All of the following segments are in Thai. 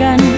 อ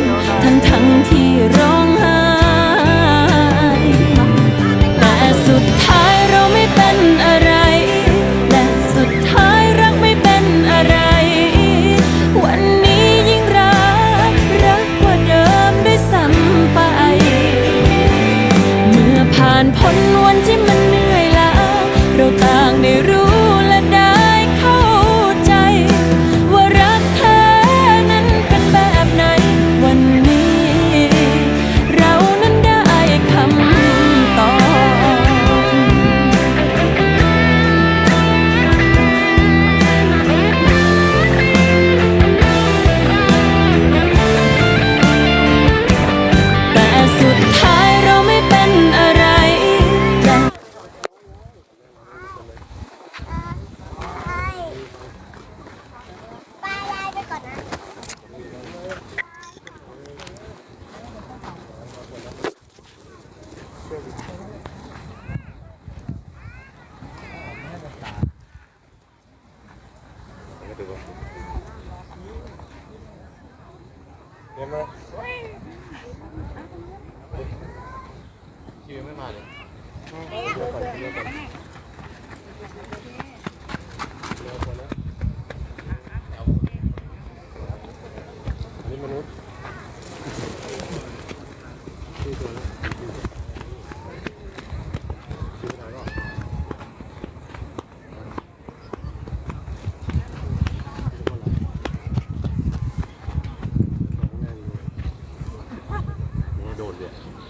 เรียนไหมคิวยังไม่มาเลย 对。